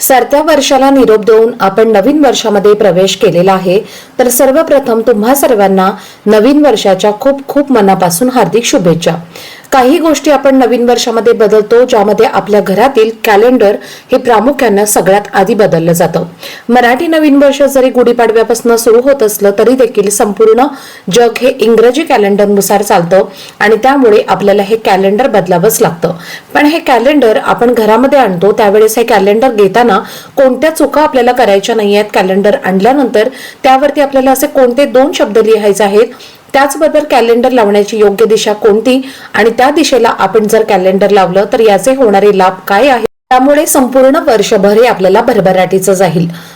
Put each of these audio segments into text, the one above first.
सरत्या वर्षाला निरोप देऊन आपण नवीन वर्षामध्ये प्रवेश केलेला आहे तर सर्वप्रथम तुम्हा सर्वांना नवीन वर्षाच्या खूप खूप मनापासून हार्दिक शुभेच्छा. काही गोष्टी आपण नवीन वर्षामध्ये बदलतो ज्यामध्ये आपल्या घरातील कॅलेंडर हे प्रामुख्यानं सगळ्यात आधी बदललं जातं. मराठी नवीन वर्ष जरी गुढीपाडव्यापासून सुरू होत असलं तरी देखील संपूर्ण जग हे इंग्रजी कॅलेंडरनुसार चालतं आणि त्यामुळे आपल्याला हे कॅलेंडर बदलावंच लागतं. पण हे कॅलेंडर आपण घरामध्ये आणतो त्यावेळेस हे कॅलेंडर घेताना कोणत्या चुका आपल्याला करायच्या नाही आहेत कॅलेंडर आणल्यानंतर त्यावरती आपल्याला असे कोणते दोन शब्द लिहायचे आहेत त्याचबरोबर कॅलेंडर लावण्याची योग्य दिशा कोणती? आणि त्या दिशेला आपण जर कॅलेंडर लावलं तर याचे होणारे लाभ काय आहे त्यामुळे संपूर्ण वर्षभर हे आपल्याला भरभराटीचं जाईल.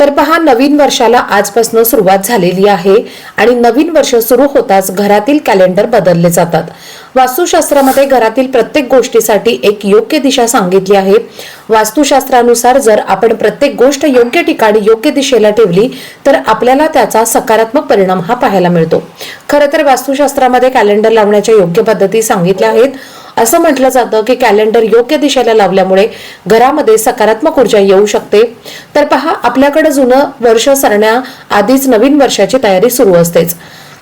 तर पहा नवीन वर्षाला आजपासून सुरुवात झालेली आहे आणि नवीन वर्ष सुरू होताच घरातील कॅलेंडर बदलले जातात. वास्तुशास्त्रामध्ये घरातील प्रत्येक गोष्टीसाठी एक योग्य दिशा सांगितली आहे. वास्तुशास्त्रानुसार जर आपण प्रत्येक गोष्ट योग्य ठिकाणी योग्य दिशेला ठेवली तर आपल्याला त्याचा सकारात्मक परिणाम हा पाहायला मिळतो. खरं तर वास्तुशास्त्रामध्ये कॅलेंडर लावण्याच्या योग्य पद्धती सांगितल्या आहेत. असं म्हटलं जातं की कॅलेंडर योग्य दिशेला लावल्यामुळे घरामध्ये सकारात्मक ऊर्जा येऊ शकते. तर पहा आपल्याकडे जुनं वर्ष सरण्याआधीच नवीन वर्षाची तयारी सुरू असतेच.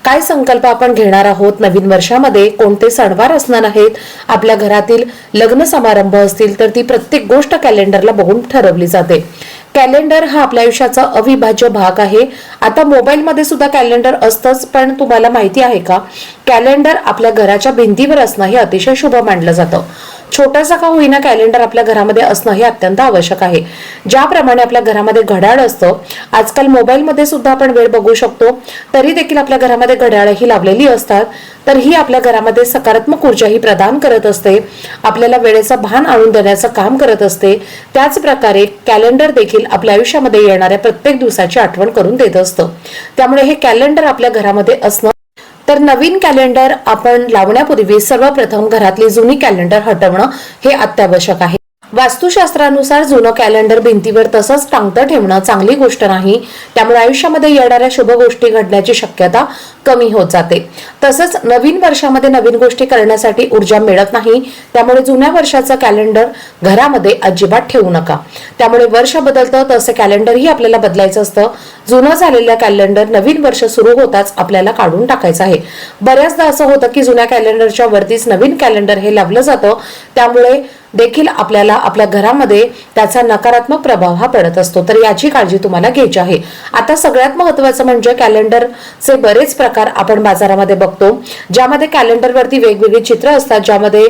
काय संकल्प आपण घेणार आहोत नवीन वर्षामध्ये? कोणते सणवार असणार आहेत? आपल्या घरातील लग्न समारंभ असतील तर ती प्रत्येक गोष्ट कॅलेंडरला बघून ठरवली जाते. कॅलेंडर हा आपल्या आयुष्याचा अविभाज्य भाग आहे. आता मोबाईलमध्ये सुद्धा कॅलेंडर असतंच पण तुम्हाला माहिती आहे का? कॅलेंडर आपल्या घराच्या भिंतीवर असणं हे अतिशय शुभ मानलं जातं. छोटासा का होईना कॅलेंडर आपल्या घरामध्ये असणं हे अत्यंत आवश्यक आहे. ज्याप्रमाणे आपल्या घरामध्ये घड्याळ असतं आजकाल मोबाईलमध्ये सुद्धा आपण वेळ बघू शकतो तरी देखील आपल्या घरामध्ये घड्याळ ही लावलेली असतात. तर ही आपल्या घरामध्ये सकारात्मक ऊर्जाही प्रदान करत असते. आपल्याला वेळेचं भान आणून देण्याचं काम करत असते. त्याच प्रकारे कॅलेंडर देखील आपल्या आयुष्यामध्ये येणाऱ्या प्रत्येक दिवसाची आठवण करून देत असतं. त्यामुळे हे कॅलेंडर आपल्या घरामध्ये असणं तर नवीन कॅलेंडर आपण लावण्यापूर्वी सर्वप्रथम घरातली जुनी कॅलेंडर हटवणं हे अत्यावश्यक आहे. वास्तुशास्त्रानुसार जुनं कॅलेंडर भिंतीवर तसंच टांगतं ठेवणं चांगली गोष्ट नाही. त्यामुळे आयुष्यामध्ये येणाऱ्या शुभ गोष्टी घडण्याची शक्यता कमी होत जाते. तसंच नवीन वर्षामध्ये नवीन गोष्टी करण्यासाठी ऊर्जा मिळत नाही. त्यामुळे जुन्या वर्षाचं कॅलेंडर घरामध्ये अजिबात ठेवू नका. त्यामुळे वर्ष बदलतं तसं कॅलेंडरही आपल्याला बदलायचं असतं. जुनं झालेलं कॅलेंडर नवीन वर्ष सुरू होताच आपल्याला काढून टाकायचं आहे. बऱ्याचदा असं होतं की जुन्या कॅलेंडरच्या वरतीच नवीन कॅलेंडर हे लावलं जातं. त्यामुळे देखील आपल्याला आपल्या घरामध्ये त्याचा नकारात्मक प्रभाव हा पडत असतो. तर याची काळजी तुम्हाला घ्यायची आहे. आता सगळ्यात महत्वाचं म्हणजे कॅलेंडरचे बरेच प्रकार आपण बाजारामध्ये बघतो. ज्यामध्ये कॅलेंडरवरती वेगवेगळी चित्र असतात ज्यामध्ये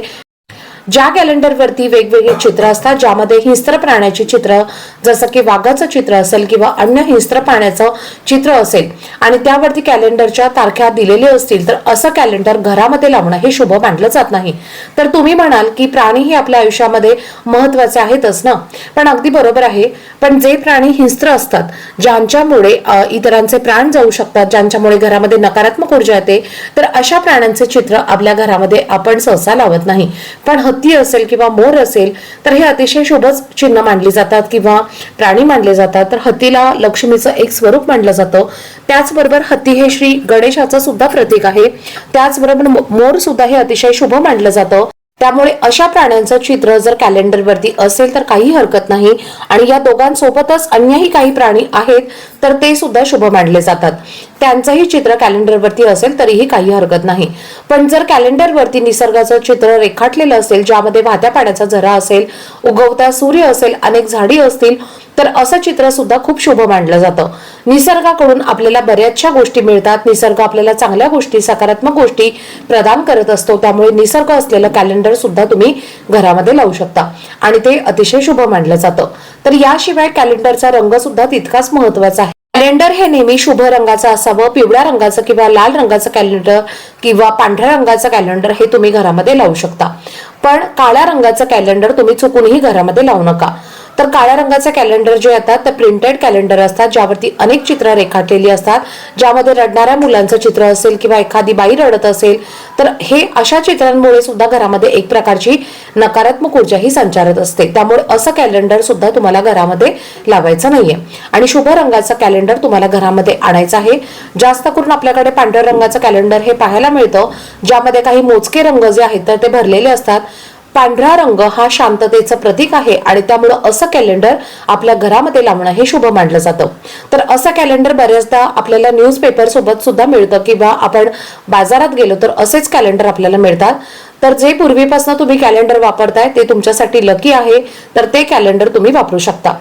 ज्या कॅलेंडरवरती वेगवेगळे चित्र असतात ज्यामध्ये हिंस्त्र प्राण्याची चित्र जसं की वाघाचं चित्र असेल किंवा अन्य हिंस्त्र प्राण्याचं चित्र असेल आणि त्यावरती कॅलेंडरच्या तारख्या दिलेल्या असतील तर असं कॅलेंडर घरामध्ये लावणं हे शुभ मानलं जात नाही. तर तुम्ही म्हणाल की प्राणी ही आपल्या आयुष्यामध्ये महत्त्वाचे आहेतच ना? पण अगदी बरोबर आहे. पण जे प्राणी हिंस्त्र असतात ज्यांच्यामुळे इतरांचे प्राण जाऊ शकतात ज्यांच्यामुळे घरामध्ये नकारात्मक ऊर्जा येते तर अशा प्राण्यांचे चित्र आपल्या घरामध्ये आपण सहसा लावत नाही. पण हत्ती असेल किंवा मोर असेल तर हे अतिशय शुभच चिन्ह मानली जातात किंवा प्राणी मानले जातात. तर हत्तीला लक्ष्मीचं एक स्वरूप मानलं जातं. त्याचबरोबर हत्ती हे श्री गणेशाचं सुद्धा प्रतीक आहे. त्याचबरोबर मोर सुद्धा हे अतिशय शुभ मानलं जातं. त्यामुळे अशा प्राण्यांचं चित्र जर कॅलेंडरवरती असेल तर काही हरकत नाही. आणि या दोघांसोबतच अन्यही काही प्राणी आहेत तर ते सुद्धा शुभ मानले जातात. त्यांचंही चित्र कॅलेंडरवरती असेल तरीही काही हरकत नाही. पण जर कॅलेंडरवरती निसर्गाचं चित्र रेखाटलेलं असेल ज्यामध्ये वाहत्या पाण्याचा झरा असेल उगवता सूर्य असेल अनेक झाडी असतील तर असं चित्र सुद्धा खूप शुभ मानलं जातं. निसर्गाकडून आपल्याला बऱ्याचशा गोष्टी मिळतात. निसर्ग आपल्याला चांगल्या गोष्टी सकारात्मक गोष्टी प्रदान करत असतो. त्यामुळे निसर्ग असलेलं कॅलेंडर सुद्धा तुम्ही घरामध्ये लावू शकता. आणि ते अतिशय शुभ मानलं जातं. तर याशिवाय कॅलेंडरचा रंग सुद्धा तितकाच महत्त्वाचा आहे. कॅलेंडर हे नेहमी शुभ रंगाचं असावं. पिवळ्या रंगाचं किंवा लाल रंगाचं कॅलेंडर किंवा पांढऱ्या रंगाचं कॅलेंडर हे तुम्ही घरामध्ये लावू शकता. पण काळ्या रंगाचं कॅलेंडर तुम्ही चुकूनही घरामध्ये लावू नका. तर काळ्या रंगाचे कॅलेंडर जे येतात ते प्रिंटेड कॅलेंडर असतात ज्यावरती अनेक चित्र रेखाटलेली असतात. ज्यामध्ये रडणाऱ्या मुलांचं चित्र असेल किंवा एखादी बाई रडत असेल तर हे अशा चित्रांमुळे सुद्धा घरामध्ये एक प्रकारची नकारात्मक ऊर्जा ही संचारत असते. त्यामुळे असं कॅलेंडर सुद्धा तुम्हाला घरामध्ये लावायचं नाहीये. आणि शुभ रंगाचं कॅलेंडर तुम्हाला घरामध्ये आणायचं आहे. जास्त करून आपल्याकडे पांढऱ्या रंगाचं कॅलेंडर हे पाहायला मिळतं ज्यामध्ये काही मोजके रंग जे आहेत तर ते भरलेले असतात. पांढरा रंग हा शांततेचं प्रतीक आहे आणि त्यामुळं असं कॅलेंडर आपल्या घरामध्ये लावणं हे शुभ मानलं जातं. तर असं कॅलेंडर बऱ्याचदा आपल्याला न्यूजपेपर सोबत सुद्धा मिळतं किंवा आपण बाजारात गेलो तर असेच कॅलेंडर आपल्याला मिळतात. तर जे पूर्वीपासून तुम्ही कॅलेंडर वापरताय ते तुमच्यासाठी लकी आहे. तर ते कॅलेंडर तुम्ही वापरू शकता.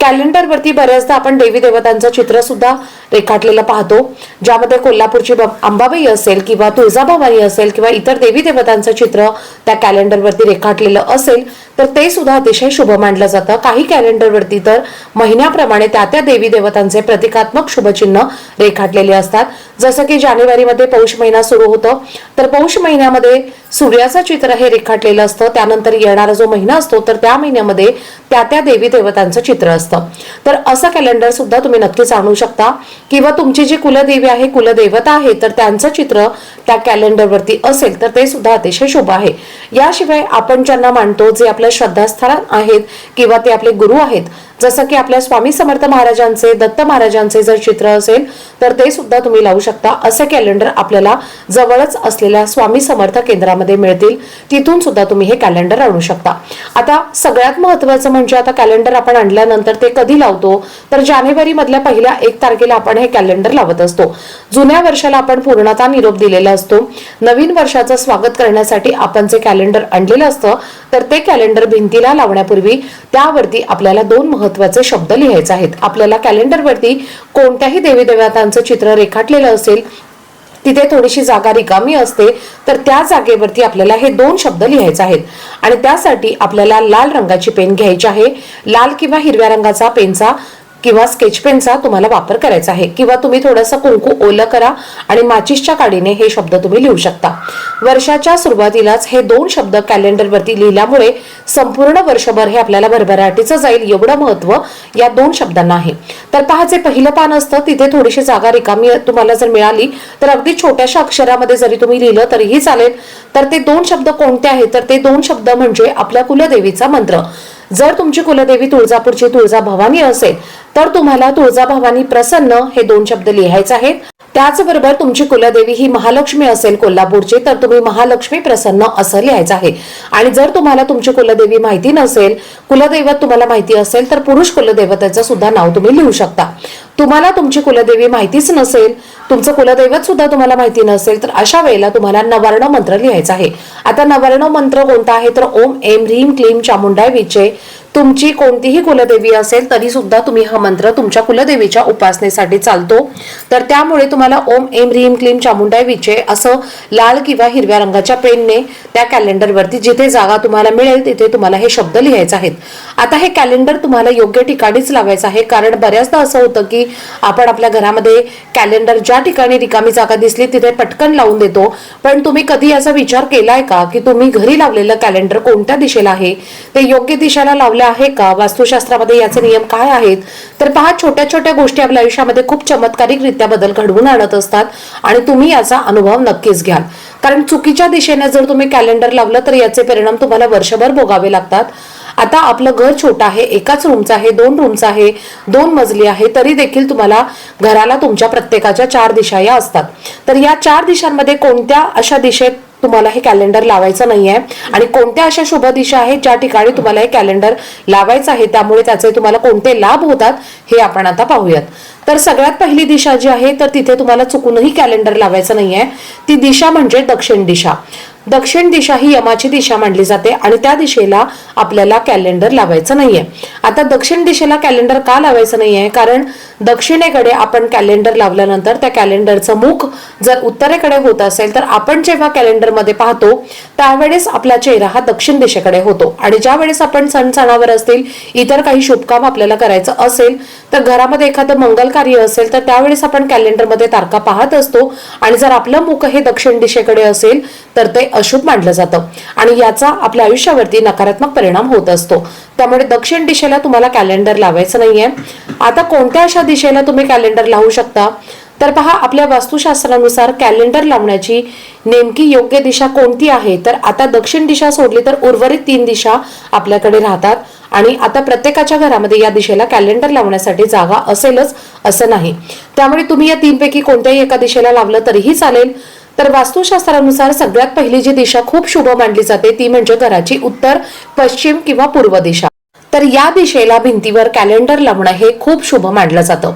कॅलेंडरवरती बऱ्याचदा आपण देवी देवतांचं चित्र सुद्धा रेखाटलेलं पाहतो ज्यामध्ये कोल्हापूरची अंबाबाई असेल किंवा तुळजाभवानी असेल किंवा इतर देवी देवतांचं चित्र त्या कॅलेंडरवरती रेखाटलेलं असेल तर ते सुद्धा अतिशय शुभ मानलं जातं. काही कॅलेंडरवरती तर महिन्याप्रमाणे त्या त्या देवी देवतांचे प्रतिकात्मक शुभचिन्ह रेखाटलेले असतात. जसं की जानेवारीमध्ये पौष महिना सुरू होतो तर पौष महिन्यामध्ये सूर्याचं चित्र हे रेखाटलेलं असतं. त्यानंतर येणारा जो महिना असतो तर त्या महिन्यामध्ये त्या त्या देवी देवतांचं चित्र असतं. तर असं कॅलेंडर सुद्धा तुम्ही नक्कीच आणू शकता. किंवा तुमची जी कुलदेवी आहे कुलदेवता आहे तर त्यांचं चित्र त्या कॅलेंडरवरती असेल तर ते सुद्धा अतिशय शुभ आहे. याशिवाय आपण ज्यांना मानतो जे आपल्या श्रद्धास्थान आहेत किंवा ते आपले गुरु आहेत जसं की आपल्या स्वामी समर्थ महाराजांचे दत्त महाराजांचे जर चित्र असेल तर ते सुद्धा तुम्ही लावू शकता. असं कॅलेंडर आपल्याला जवळच असलेल्या स्वामी समर्थ केंद्रामध्ये मिळतील. तिथून सुद्धा तुम्ही हे कॅलेंडर आणू शकता. आता सगळ्यात महत्वाचं म्हणजे आता कॅलेंडर आपण आणल्यानंतर ते कधी लावतो? तर जानेवारी मधल्या पहिल्या एक तारखेला आपण हे कॅलेंडर लावत असतो. जुन्या वर्षाला आपण पूर्णतः निरोप दिलेला असतो. नवीन वर्षाचं स्वागत करण्यासाठी आपण जे कॅलेंडर आणलेलं असतं तर ते कॅलेंडर भिंतीला लावण्यापूर्वी त्यावरती आपल्याला दोन महत्त्व महत्त्वाचे शब्द लिहायचे आहेत. आपल्याला कॅलेंडरवरती कोणत्याही देवी देवतांचं चित्र रेखाटलेलं असेल तिथे थोडीशी जागा रिकामी असते तर त्या जागेवरती आपल्याला हे दोन शब्द लिहायचे आहेत. आणि त्यासाठी आपल्याला लाल रंगाची पेन घ्यायची आहे. लाल किंवा हिरव्या रंगाचा पेनचा किंवा स्केचपेनचा तुम्हाला वापर करायचा आहे. किंवा तुम्ही थोडंसं कुंकू ओलं करा आणि माचिसच्या काडीने हे शब्द तुम्ही लिहू शकता. वर्षाच्या सुरुवातीलाच हे दोन शब्द कॅलेंडरवरती लिहिल्यामुळे संपूर्ण वर्षभर हे आपल्याला भरभराटीचं जाईल एवढं महत्त्व या दोन शब्दांना आहे. तर पहा जे पहिलं पान असतं तिथे थोडीशी जागा रिकामी तुम्हाला जर मिळाली तर अगदी छोट्याशा अक्षरामध्ये जरी तुम्ही लिहिलं तरीही चालेल. तर ते दोन शब्द कोणते आहेत? तर ते दोन शब्द म्हणजे आपल्या कुलदेवीचा मंत्र. जर तुमची कुलदेवी तुळजापूरची तुळजा भवानी असेल तर तुम्हाला तुळजा भवानी प्रसन्न हे दोन शब्द लिहायचे आहेत. त्याचबरोबर तुमची कुलदेवी ही महालक्ष्मी असेल कोल्हापूरची तर तुम्ही महालक्ष्मी प्रसन्न असं लिहायचं आहे. आणि जर तुम्हाला तुमची कुलदेवी माहिती नसेल कुलदैवत तुम्हाला माहिती असेल तर पुरुष कुलदैवताचं सुद्धा नाव तुम्ही लिहू शकता. तुम्हाला तुमची कुलदेवी माहितीच नसेल तुमचं कुलदैवत सुद्धा तुम्हाला माहिती नसेल तर अशा वेळेला तुम्हाला नवर्ण मंत्र लिहायचा आहे. आता नवर्ण मंत्र कोणता आहे? तर ओम एम ह्रीम क्लीम चामुंडाय विचे तुमची कोणतीही कुलदेवी असेल तरी सुद्धा तुम्ही हा मंत्र तुमच्या कुलदेवीच्या उपासनेसाठी चालतो. तर त्यामुळे तुम्हाला ओम एम ह्रीम क्लीम चामुंडाय विचे असं लाल किंवा हिरव्या रंगाच्या पेनने त्या कॅलेंडरवरती जिथे जागा तुम्हाला मिळेल तिथे तुम्हाला हे शब्द लिहायचे आहेत. आता हे कॅलेंडर तुम्हाला योग्य ठिकाणीच लावायचं आहे कारण बऱ्याचदा असं होतं की आपण आपल्या घरामध्ये कॅलेंडर ज्या ठिकाणी रिकामी जागा दिसली तिथे पटकन लावून देतो. पण तुम्ही कधी असा विचार केलाय का की तुम्ही घरी लावलेलं कॅलेंडर कोणत्या दिशेला आहे? ते योग्य दिशेला लावलं आहे का? वास्तुशास्त्रामध्ये याचे नियम काय आहेत? तर पहा छोट्या छोट्या गोष्टी आपल्या आयुष्यामध्ये खूप चमत्कारिकरित्या बदल घडवून आणत असतात आणि तुम्ही याचा अनुभव नक्कीच घ्याल. कारण चुकीच्या दिशेने जर तुम्ही कॅलेंडर लावलं तर याचे परिणाम तुम्हाला वर्षभर भोगावे लागतात. आता आपलं घर छोटं आहे एकाच रूमचं आहे दोन रूमचं आहे दोन मजली आहे तरी देखील तुम्हाला घराला तुमच्या प्रत्येकाच्या चार दिशा या असतात. तर या चार दिशांमध्ये कोणत्या अशा दिशेत तुम्हाला हे कॅलेंडर लावायचं नाहीये आणि कोणत्या अशा शुभ दिशा आहेत ज्या ठिकाणी तुम्हाला हे कॅलेंडर लावायचं आहे त्यामुळे त्याचे तुम्हाला कोणते लाभ होतात हे आपण आता पाहूयात. तर सगळ्यात पहिली दिशा जी आहे तर तिथे तुम्हाला चुकूनही कॅलेंडर लावायचं नाही आहे ती दिशा म्हणजे दक्षिण दिशा. दक्षिण दिशा ही यमाची दिशा मानली जाते आणि त्या दिशेला आपल्याला कॅलेंडर लावायचं नाहीये. आता दक्षिण दिशेला कॅलेंडर का लावायचं नाहीये? कारण दक्षिणेकडे आपण कॅलेंडर लावल्यानंतर त्या कॅलेंडरचं मुख जर उत्तरेकडे होत असेल तर आपण जेव्हा कॅलेंडरमध्ये पाहतो त्यावेळेस आपला चेहरा हा दक्षिण दिशेकडे होतो. आणि ज्या वेळेस आपण सण सणावर असतील इतर काही शुभकाम आपल्याला करायचं असेल तर घरामध्ये एखादं मंगल कार्य असेल तर त्यावेळेस आपण कॅलेंडरमध्ये तारखा पाहत असतो. आणि जर आपलं मुख हे दक्षिण दिशेकडे असेल तर ते अशुभ मानलं जातं. आणि याचा आपल्या आयुष्यावरती नकारात्मक परिणाम होत असतो. त्यामुळे दक्षिण दिशेला तुम्हाला कॅलेंडर लावायचं नाहीये. आता कोणत्या अशा दिशेला तुम्ही कॅलेंडर लावू शकता? तर पहा आपल्या वास्तुशास्त्रानुसार कॅलेंडर लावण्याची नेमकी योग्य दिशा कोणती आहे? तर आता दक्षिण दिशा सोडली तर उर्वरित तीन दिशा आपल्याकडे राहतात. आणि आता प्रत्येकाच्या घरामध्ये या दिशेला कॅलेंडर लावण्यासाठी जागा असेलच असं नाही. त्यामुळे तुम्ही या तीनपैकी कोणत्याही एका दिशेला लावलं तरीही चालेल. तर वास्तुशास्त्रानुसार सगळ्यात पहिली जी दिशा खूप शुभ मानली जाते ती म्हणजे घराची उत्तर पश्चिम किंवा पूर्व दिशा. तर या दिशेला भिंतीवर कॅलेंडर लावणं हे खूप शुभ मानलं जातं.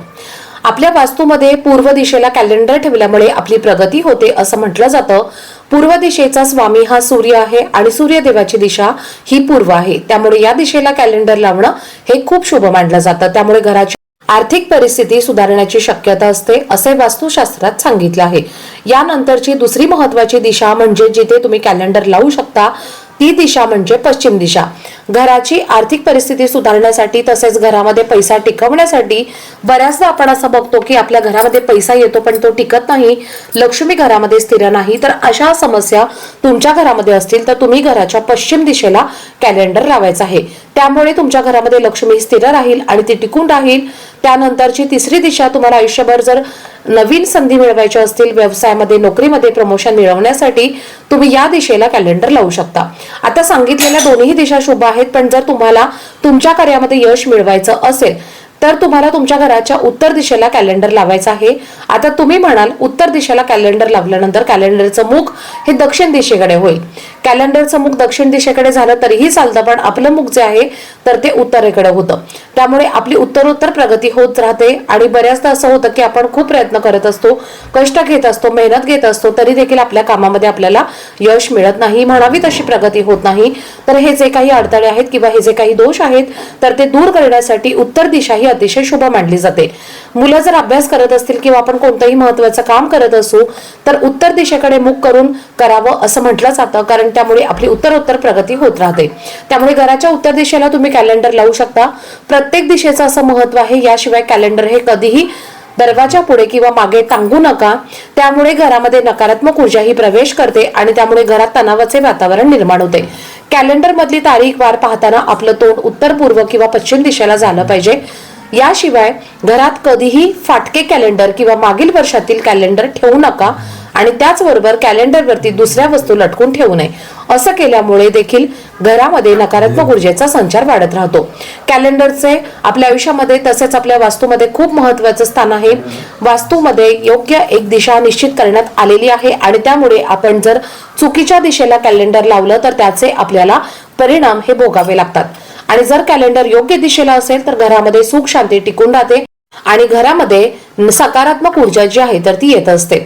आपल्या वास्तूमध्ये पूर्व दिशेला कॅलेंडर ठेवल्यामुळे आपली प्रगती होते असं म्हटलं जातं. पूर्व दिशेचा स्वामी हा सूर्य आहे आणि सूर्यदेवाची दिशा ही पूर्व आहे. त्यामुळे या दिशेला कॅलेंडर लावणं हे खूप शुभ मानलं जातं. त्यामुळे घराची आर्थिक परिस्थिती सुधारण्याची शक्यता असते असे वास्तुशास्त्रात सांगितले आहे. यानंतरची दुसरी महत्वाची दिशा म्हणजे जिथे तुम्ही कॅलेंडर लावू शकता ती दिशा म्हणजे पश्चिम दिशा. घराची आर्थिक परिस्थिती सुधारण्यासाठी तसेच घरामध्ये पैसा टिकवण्यासाठी बऱ्याचदा आपण असं बघतो की आपल्या घरामध्ये पैसा येतो पण तो टिकत नाही. लक्ष्मी घरामध्ये स्थिर नाही. तर अशा समस्या तुमच्या घरामध्ये असतील तर तुम्ही घराच्या पश्चिम दिशेला कॅलेंडर लावायचा आहे. त्यामुळे तुमच्या घरामध्ये लक्ष्मी स्थिर राहील आणि ती टिकून राहील. त्यानंतरची तिसरी दिशा तुम्हाला आयुष्यभर जर नवीन संधी मिळवायच्या असतील व्यवसायामध्ये नोकरीमध्ये प्रमोशन मिळवण्यासाठी तुम्ही या दिशेला कॅलेंडर लावू शकता. आता सांगितलेल्या दोन्ही दिशा शुभ आहेत. पण जर तुम्हाला तुमच्या कार्यामध्ये यश मिळवायचं असेल तर तुम्हाला तुमच्या घराच्या उत्तर दिशेला कॅलेंडर लावायचा आहे. आता तुम्ही म्हणाल उत्तर दिशेला कॅलेंडर लावल्यानंतर कॅलेंडरचं मुख हे दक्षिण दिशेकडे होईल. कॅलेंडरचं मुख दक्षिण दिशेकडे झालं तरीही चालतं पण आपलं मुख जे आहे तर ते उत्तरेकडे होतं. त्यामुळे आपली उत्तरोत्तर प्रगती होत राहते आणि बऱ्याचदा असं होतं की आपण खूप प्रयत्न करत असतो कष्ट घेत असतो मेहनत घेत असतो तरी देखील आपल्या कामामध्ये आपल्याला यश मिळत नाही. म्हणावी तशी प्रगती होत नाही. तर हे जे काही अडथळे आहेत किंवा हे जे काही दोष आहेत तर ते दूर करण्यासाठी उत्तर दिशा ही अतिशय शुभ मानली जाते. मुलं जर अभ्यास करत असतील किंवा आपण कोणतंही महत्वाचं काम करत असू तर उत्तर दिशेकडे मुख करून करावं असं म्हटलं जातं कारण त्यामुळे आपली उत्तरोत्तर प्रगती होत राहते. त्यामुळे घराच्या उत्तर दिशेला तुम्ही कॅलेंडर लावू शकता. प्रत्येक दिशेचं असं महत्त्व आहे याशिवाय कॅलेंडर हे कधीही दरवाजा पुढे किंवा मागे टांगू नका. त्यामुळे घरामध्ये नकारात्मक ऊर्जा ही प्रवेश करते आणि त्यामुळे घरात तणावाचे वातावरण निर्माण होते. कॅलेंडर मधली तारीख वार पाहताना आपलं तोंड उत्तर पूर्व किंवा पश्चिम दिशेला झालं पाहिजे. याशिवाय घरात कधीही फाटके कॅलेंडर किंवा मागील वर्षातील कॅलेंडर ठेवू नका. आणि त्याचबरोबर कॅलेंडरवरती दुसऱ्या वस्तू लटकून ठेवू नये. असं केल्यामुळे देखील घरामध्ये नकारात्मक ऊर्जेचा संचार वाढत राहतो. कॅलेंडरचे आपल्या आयुष्यामध्ये तसेच आपल्या वास्तूमध्ये खूप महत्वाचं स्थान आहे. वास्तूमध्ये योग्य एक दिशा निश्चित करण्यात आलेली आहे आणि त्यामुळे आपण जर चुकीच्या दिशेला कॅलेंडर लावलं तर त्याचे आपल्याला परिणाम हे भोगावे लागतात. आणि जर कॅलेंडर योग्य दिशेला असेल तर घरामध्ये सुख शांती टिकून राहते आणि घरामध्ये सकारात्मक ऊर्जा जी आहे तर ती येत असते.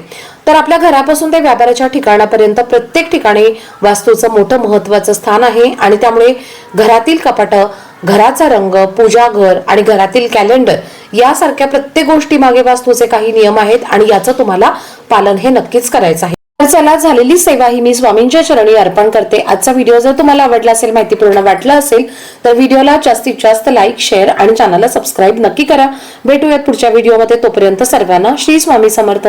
तर आपल्या घरापासून ते व्यापाराच्या ठिकाणापर्यंत प्रत्येक ठिकाणी वास्तूचं मोठं महत्वाचं स्थान आहे. आणि त्यामुळे घरातील कपाटं घराचा रंग पूजा घर आणि घरातील कॅलेंडर यासारख्या प्रत्येक गोष्टी मागे वास्तूचे काही नियम आहेत आणि याचं तुम्हाला पालन हे नक्कीच करायचं आहे. तर चला झालेली सेवा ही मी स्वामींच्या चरणी अर्पण करते. आजचा व्हिडिओ जर तुम्हाला आवडला असेल माहितीपूर्ण वाटला असेल तर व्हिडिओला जास्तीत जास्त लाईक शेअर आणि चॅनलला सबस्क्राईब नक्की करा. भेटूयात पुढच्या व्हिडिओमध्ये. तोपर्यंत सर्वांना श्री स्वामी समर्थ.